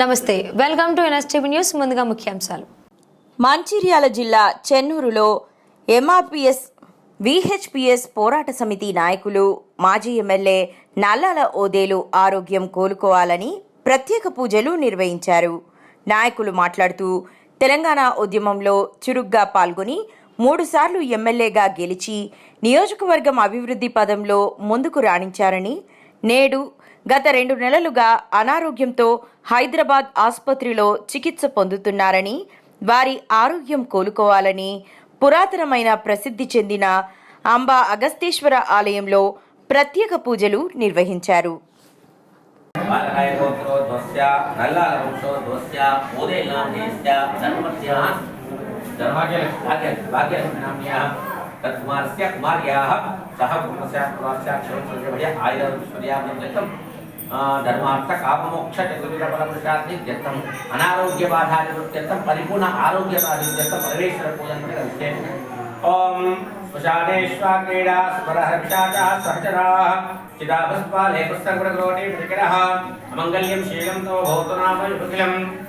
నమస్తే welcome to NSTV news ముందుగా ముఖ్యాంశాలు. మంచిర్యాల జిల్లా చెన్నూరులో ఎంఆర్పిఎస్ విహెచ్పిఎస్ పోరాట సమితి నాయకులు మాజీ ఎమ్మెల్యే నల్లాల ఓదేలు ఆరోగ్యం కోలుకోవాలని ప్రత్యేక పూజలు నిర్వహించారు. నాయకులు మాట్లాడుతూ తెలంగాణ ఉద్యమంలో చురుగ్గా పాల్గొని మూడుసార్లు ఎమ్మెల్యేగా గెలిచి నియోజకవర్గం అభివృద్ధి పదంలో ముందుకు రాణించారని నేడు గత రెండు నెలలుగా అనారోగ్యంతో హైదరాబాద్ ఆసుపత్రిలో చికిత్స పొందుతున్నారని వారి ఆరోగ్యం కోలుకోవాలని పురాతనమైన ప్రసిద్ధి చెందిన అంబా అగస్తేశ్వర ఆలయంలో ప్రత్యేక పూజలు నిర్వహించారు. బాలకాయగోత్రోద్వస్య కుమార్యా ఓదేనామేస్య ధర్మస్య ధర్మాగ్య భాగ్య భాగ్యనామ్యాः తత్కుమారస్య కుమార్యాः సహ కుటుంబస్య కుమారస్య క్షేమస్య ధర్మార్థ కామమోక్ష చతుర్విధ ఫలపురుషార్థి వ్యర్థం అనారోగ్య బాధాది బాధానివృత్త్యర్థం పరిపూర్ణ ఆరోగ్య సాధిత్యర్థం పరమేశ్వర పూజన కలిస్తే ఓం స్వశానేశ్వా క్రీడా స్వరహర్షాచా సహచరాः. చిదాభస్పాలే పుస్తకృతకోటి ప్రతికరः అమంగళ్యం శీలం తో భవతు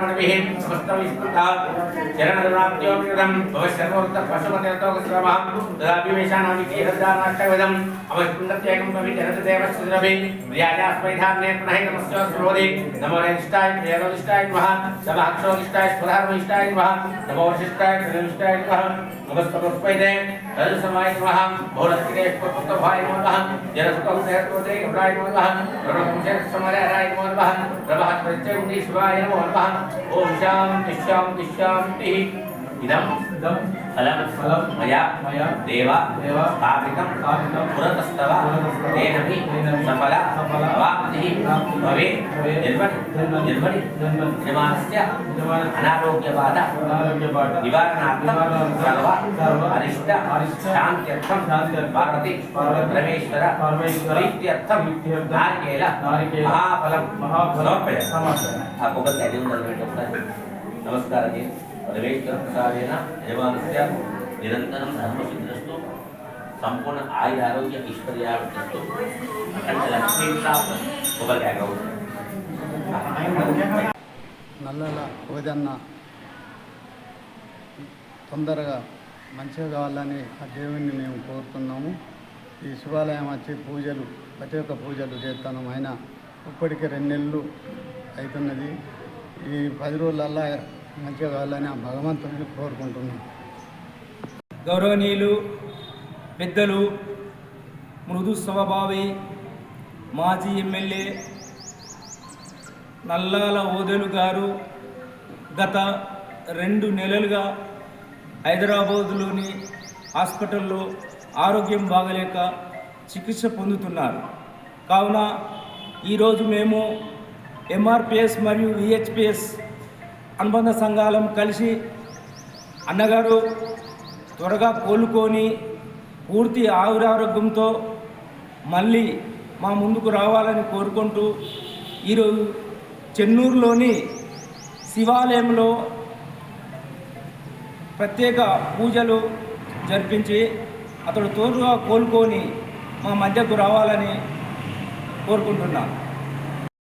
कर्मणभिः समस्तं विस्मृतात् चरणदुराप्त्योऽपिकृतं भवः सर्वोत्तपशुमतेतोकस्रवः तदाभिवेशानामिकीरद्दानाष्टविधम् अवस्कुन्दत्येकं कवि चरतदेवश्चिरभि प्रियायास्मैधान्ये पुनः तमस्य सुरोधि नमो रेष्टाय प्रियरोदिष्टाय नमः समहक्षोदिष्टाय स्फुरार्विष्टाय नमः नमो। वशिष्टाय प्रियविष्टाय नमः नमस्करोस्पैदे रजसमाय नमः भोरस्किरे पुत्रभाय नमः जनसुखं सेहतोदे घटाय नमः रणपुंसे समरे हराय नमः प्रभात प्रत्यय शिवाय नमः ओम शांति शांति शांति इदम इदम फलम फलम मया मया देवा देवा स्थापितं स्थापितं पुरतस्तव। तेन हि सफल प्राप्तिः भवेत् निर्वणि निर्वणि निर्माणस्य अनारोग्यबाधा। निवारणार्थं सर्व। అరిష్ట శాంత్యర్థం పార్వతి పరమేశ్వర ప్రీత్యర్థం నారికేల మహాఫలం మహాఫలం సమర్పయ సమర్పయ. ఆ కొబ్బరి పెట్టి ఒకసారి. నమస్కారం పరమేశ్వర ప్రసాదేన యజమానస్య నిరంతరం ధర్మసిద్ధిరస్తు సంపూర్ణ ఆయుర ఆరోగ్య ఐశ్వర్యాస్తు లక్ష్మీ ప్రాప్త నల్లల ఓదన్న తొందరగా మంచిగా కావాలని ఆ దేవుణ్ణి మేము కోరుతున్నాము. ఈ శివాలయం వచ్చి పూజలు ప్రతి ఒక్క పూజలు చేస్తాను. ఆయన ఇప్పటికే రెండు నెలలు అవుతున్నది. ఈ పది రోజులల్లా మంచిగా కావాలని ఆ భగవంతుని కోరుకుంటున్నాం. గౌరవనీయులు పెద్దలు మృదు స్వభావి మాజీ ఎమ్మెల్యే నల్లాల ఓదెలు గారు గత రెండు నెలలుగా హైదరాబాదులోని హాస్పిటల్లో ఆరోగ్యం బాగలేక చికిత్స పొందుతున్నారు. కావున ఈరోజు మేము ఎంఆర్పిఎస్ మరియు విహెచ్పిఎస్ అనుబంధ సంఘాలం కలిసి అన్నగారు త్వరగా కోలుకొని పూర్తి ఆయురారోగ్యంతో మళ్ళీ మా ముందుకు రావాలని కోరుకుంటూ ఈరోజు చెన్నూరులోని శివాలయంలో ప్రత్యేక పూజలు జరిపించి అతడు తోడుగా కోలుకొని మా మధ్యకు రావాలని కోరుకుంటున్నాను